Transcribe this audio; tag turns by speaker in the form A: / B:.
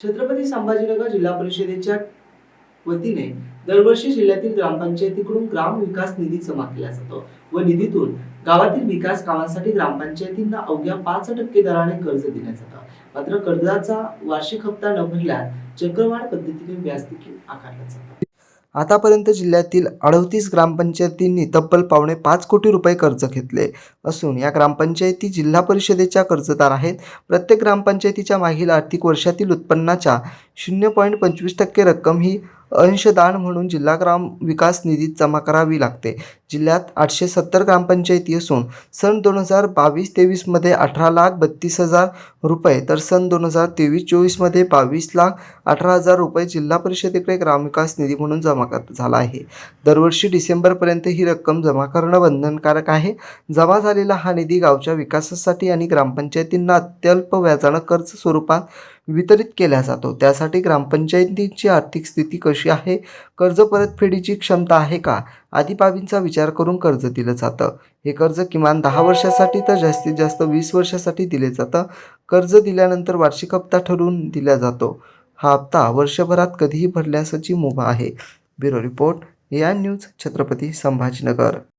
A: छत्रपती संभाजीनगर जिल्हा परिषदेच्या वतीने दरवर्षी जिल्ह्यातील ग्रामपंचायतीकडून ग्राम विकास निधी जमा केला जातो व निधीतून गावातील विकास कामांसाठी ग्रामपंचायतींना अवघ्या पाच टक्के दराने कर्ज दिले जातं. मात्र कर्जाचा वार्षिक हप्ता न भरल्यास चक्रवाढ पद्धतीने व्याज देखील आकारला जातो. आतापर्यंत जिल्ह्यातील अडतीस ग्रामपंचायतींनी तब्बल पावणे पाच कोटी रुपये कर्ज घेतले असून या ग्रामपंचायती जिल्हा परिषदेच्या कर्जदार आहेत. प्रत्येक ग्रामपंचायतीच्या मागील आर्थिक वर्षातील उत्पन्नाच्या शून्य पॉईंट पंचवीस टक्के रक्कम ही अंशदान म्हणून जिल्हा ग्राम विकास निधीत जमा करावी लागते. जिल्ह्यात आठशे सत्तर ग्रामपंचायती असून सन दोन हजार बावीस तेवीसमध्ये अठरा लाख बत्तीस हजार रुपये तर सन दोन हजार तेवीस चोवीसमध्ये बावीस लाख अठरा हजार रुपये जिल्हा परिषदेकडे ग्रामविकास निधी म्हणून जमा कर झाला आहे. दरवर्षी डिसेंबरपर्यंत ही रक्कम जमा करणं बंधनकारक आहे. जमा झालेला हा निधी गावच्या विकासासाठी आणि ग्रामपंचायतींना अत्यल्प व्याजानं कर्ज स्वरूपात वितरित केला जातो. त्यासाठी ग्रामपंचायतींची आर्थिक स्थिती कशी आहे? कर्ज परतफेडीची क्षमता आहे का? आदी बाबींचा विचार करून कर्ज दिलं जातं. हे कर्ज किमान दहा वर्षासाठी तर जास्तीत जास्त वीस वर्षासाठी दिले जातं. कर्ज दिल्यानंतर वार्षिक हप्ता ठरवून दिला जातो. हा हप्ता वर्षभरात कधीही भरल्यासची मुभा आहे. ब्युरो रिपोर्ट या न्यूज छत्रपती संभाजीनगर.